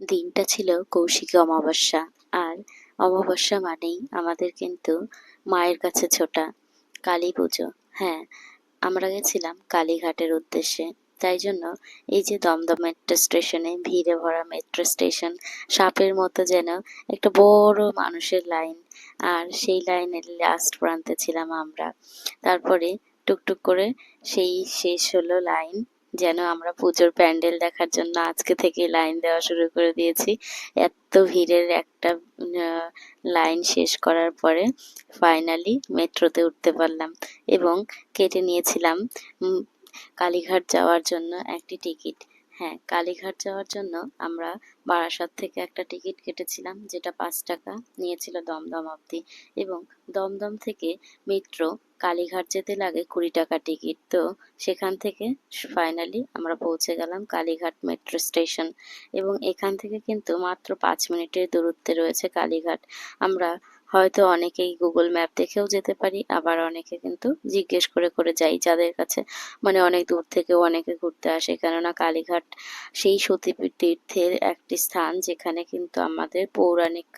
দিনটা ছিল কৌশিকী অমাবস্যা। আর অমাবস্যা মানেই আমাদের কিন্তু মায়ের কাছে ছোটা, কালী পুজো। হ্যাঁ আমরা গেছিলাম কালীঘাটের উদ্দেশ্যে। তাই জন্য এই যে দমদম মেট্রো স্টেশনে ভিড়ে ভরা মেট্রো স্টেশন সাপের মতো যেন একটা বড় মানুষের লাইন আর সেই লাইনের লাস্ট প্রান্তে ছিলাম আমরা। তারপরে টুকটুক করে সেই শেষ হলো লাইন যেন আমরা পুজোর প্যান্ডেল দেখার জন্য আজকে থেকে লাইন দেওয়া শুরু করে দিয়েছি। এত ভিড়ের একটা লাইন শেষ করার পরে ফাইনালি মেট্রোতে উঠতে পারলাম এবং কেটে নিয়েছিলাম কালীঘাট যাওয়ার জন্য একটি টিকিট। হ্যাঁ কালীঘাট যাওয়ার জন্য আমরা বারাসাত থেকে একটা টিকিট কেটেছিলাম, যেটা পাঁচ টাকা নিয়েছিল দমদম অবধি। এবং দমদম থেকে মেট্রো কালীঘাট যেতে লাগে কুড়ি টাকা টিকিট। তো সেখান থেকে ফাইনালি আমরা পৌঁছে গেলাম কালীঘাট মেট্রো স্টেশন। এবং এখান থেকে কিন্তু মাত্র পাঁচ মিনিটের দূরত্বে রয়েছে কালীঘাট। আমরা হয়তো অনেকেই গুগল ম্যাপ দেখেও যেতে পারি, আবার অনেকে কিন্তু জিজ্ঞেস করে করে যাই যাদের কাছে। মানে অনেক দূর থেকেও অনেকে ঘুরতে আসে, কেননা কালীঘাট সেই সতী তীর্থের একটি স্থান যেখানে কিন্তু আমাদের পৌরাণিক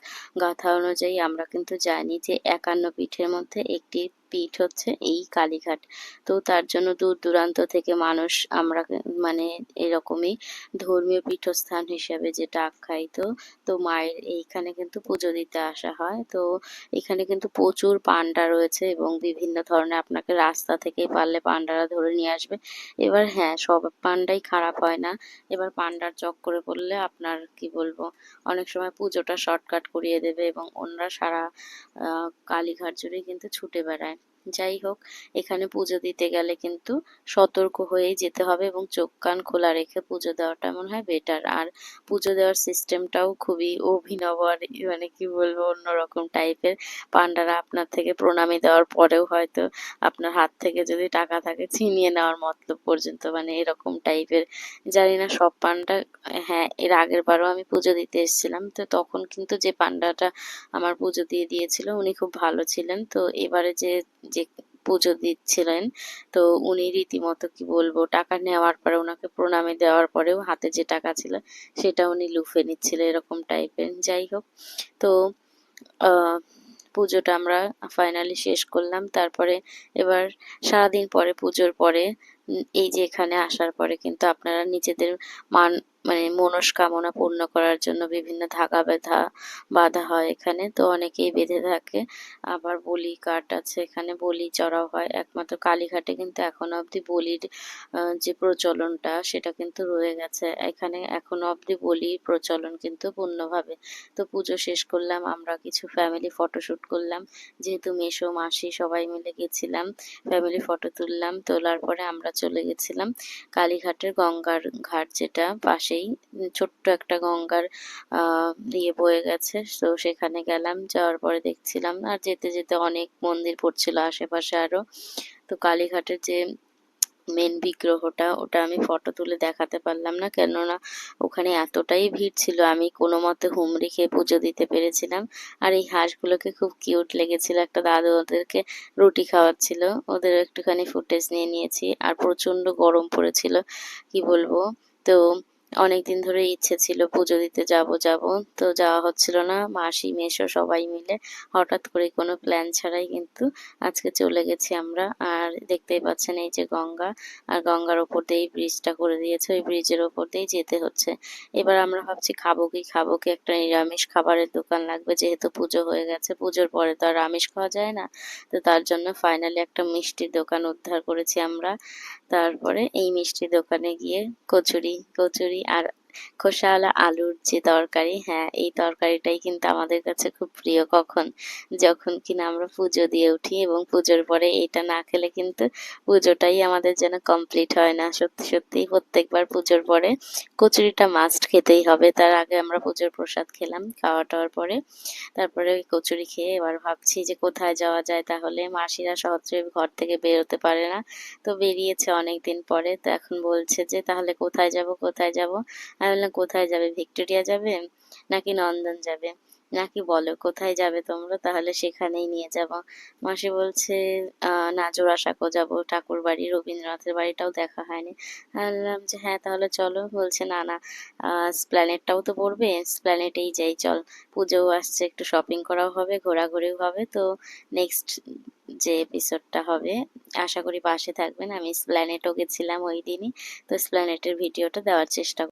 গাথা অনুযায়ী আমরা কিন্তু জানি যে একান্ন পীঠের মধ্যে একটি পীঠ হচ্ছে এই কালীঘাট। তো তার জন্য দূর দূরান্ত থেকে মানুষ আমরা মানে এরকমই ধর্মীয় পীঠস্থান হিসেবে যেটা আখ্যায়িত, তো মায়ের এইখানে কিন্তু পুজো দিতে আসা হয়। তো এখানে কিন্তু প্রচুর পান্ডা রয়েছে এবং বিভিন্ন ধরনের আপনাকে রাস্তা থেকে পারলে পান্ডারা ধরে নিয়ে আসবে। এবার হ্যাঁ সব পান্ডাই খারাপ হয় না। এবার পান্ডার চক্করে পড়লে আপনার কি বলব, অনেক সময় পুজোটা শর্টকাট করিয়ে দেবে এবং অন্যরা সারা কালীঘাট জুড়ে কিন্তু ছুটে বেড়ায়। যাই হোক, এখানে পুজো দিতে গেলে কিন্তু সতর্ক হয়েই যেতে হবে এবং চোখ কান খোলা রেখে পুজো দেওয়াটা মনে হয় বেটার আর পুজো দেওয়ার সিস্টেমটাও খুবই অভিনব আর মানে কি বলব, অন্যরকম টাইপের পান্ডারা আপনার থেকে প্রণামী দেওয়ার পরেও হয়তো আপনার হাত থেকে যদি টাকা থাকে ছিনিয়ে নেওয়ার মতলব পর্যন্ত মানে এরকম টাইপের জানি না, সব পান্ডা হ্যাঁ এর আগের বারও আমি পুজো দিতে এসেছিলাম, তো তখন কিন্তু যে পান্ডাটা আমার পুজো দিয়ে দিয়েছিল, উনি খুব ভালো ছিলেন। তো এবারে যে যে পুজো দিচ্ছিলেন, তো উনি রীতিমতো কি বলব, টাকা নেওয়ার পরে ওনাকে প্রণামে দেওয়ার পরেও হাতে যে টাকা ছিল, সেটা উনি লুফে নিচ্ছিল এরকম টাইপের। যাই হোক, তো পুজোটা আমরা ফাইনালি শেষ করলাম। তারপরে এবার সারাদিন পরে, পুজোর পরে এই যে এখানে আসার পরে কিন্তু আপনারা নিজেদের মান মানে মনস্কামনা পূর্ণ করার জন্য বিভিন্ন ধাগা বেঁধা বাঁধা হয় এখানে। তো অনেকেই বেঁধে থাকে। আবার বলি কাঠ আছে এখানে, বলি চড়াও হয়। একমাত্র কালীঘাটে কিন্তু এখনও অবধি বলির যে প্রচলনটা সেটা কিন্তু রয়ে গেছে। এখানে এখনও অবধি বলির প্রচলন কিন্তু পূর্ণভাবে। তো পুজো শেষ করলাম, আমরা কিছু ফ্যামিলি ফটোশ্যুট করলাম। যেহেতু মেসো, মাসি সবাই মিলে গেছিলাম ফ্যামিলি ফটো তুললাম। তোলার পরে আমরা চলে গেছিলাম কালীঘাটের গঙ্গার ঘাট যেটা পাশেই ছোট্ট একটা গঙ্গার ইয়ে বয়ে গেছে। তো সেখানে গেলাম, যাওয়ার পরে দেখছিলাম, আর যেতে যেতে অনেক মন্দির পড়ছিল আশেপাশে আরও। তো কালীঘাটের যে মেন বিগ্রহটা, ওটা আমি ফটো তুলে দেখাতে পারলাম না, কেননা ওখানে এতটাই ভিড় ছিল, আমি কোনো মতে হুমড়ি খেয়ে পুজো দিতে পেরেছিলাম। আর এই হাঁসগুলোকে খুব কিউট লেগেছিল, একটা দাদু ওদেরকে রুটি খাওয়াচ্ছিল ওদের একটুখানি ফুটেজ নিয়ে নিয়েছি, আর প্রচণ্ড গরম পড়েছিল, কি বলব? তো অনেক দিন ধরে ইচ্ছে ছিল পুজো দিতে যাব যাব। তো যাওয়া হচ্ছিল না। মাসি, মেসো সবাই মিলে হঠাৎ করে কোনো প্ল্যান ছাড়াই কিন্তু আজকে চলে গেছি আমরা। আর দেখতেই পাচ্ছেন এই যে গঙ্গা। আর গঙ্গার ওপর দিয়েই ব্রিজটা করে দিয়েছে। ওই ব্রিজের ওপর দিয়েই যেতে হচ্ছে। এবার আমরা ভাবছি খাব কি খাব? কি একটা নিরামিষ খাবারের দোকান লাগবে? যেহেতু পুজো হয়ে গেছে, পুজোর পরে তো আর আমিষ খাওয়া যায় না। তো তার জন্য ফাইনালি একটা মিষ্টির দোকান উদ্ধার করেছি আমরা। তারপরে এই মিষ্টির দোকানে গিয়ে কচুরি কচুরি আর খোসাওয়ালা আলুর যে তরকারি হ্যাঁ এই তরকারিটাই কিন্তু আমাদের কাছে খুব প্রিয়। কখন? যখন কিনা আমরা পুজো দিয়ে উঠি এবং পুজোর পরে এটা না খেলে কিন্তু পুজোটাই আমাদের যেন কমপ্লিট হয় না। সত্যি সত্যি প্রত্যেকবার পুজোর পরে কচুরিটা মাস্ট খেতেই হবে। তার আগে আমরা পুজোর প্রসাদ খেলাম, খাওয়া টাওয়ার পরে। তারপরে ওই কচুরি খেয়ে এবার ভাবছি যে কোথায় যাওয়া যায়? তাহলে মাসিরা সহজে ঘর থেকে বেরোতে পারে না। তো বেরিয়েছে অনেক দিন পরে। তো এখন বলছে যে তাহলে কোথায় যাব কোথায় যাব? আমি বললাম, কোথায় যাবে? ভিক্টোরিয়া যাবে? নাকি নন্দন যাবে? নাকি বলো, কোথায় যাবে তোমরা? তাহলে সেখানেই নিয়ে যাব। মাসি বলছে না, জোড়াসাঁকো যাব। ঠাকুর বাড়ি রবীন্দ্রনাথের বাড়িটাও দেখা হয়নি। বললাম যে হ্যাঁ তাহলে চলো। বলছে, না না স্প্ল্যানেটটাও তো পড়বে। স্প্ল্যানেটেই যাই, চল। পুজোও আসছে, একটু শপিং করাও হবে, ঘোরাঘুরিও হবে। তো নেক্সট যে এপিসোডটা হবে, আশা করি পাশে থাকবেন। আমি স্প্ল্যানেটও গেছিলাম ওই দিনই। তো স্প্ল্যানেটের ভিডিওটা দেওয়ার চেষ্টা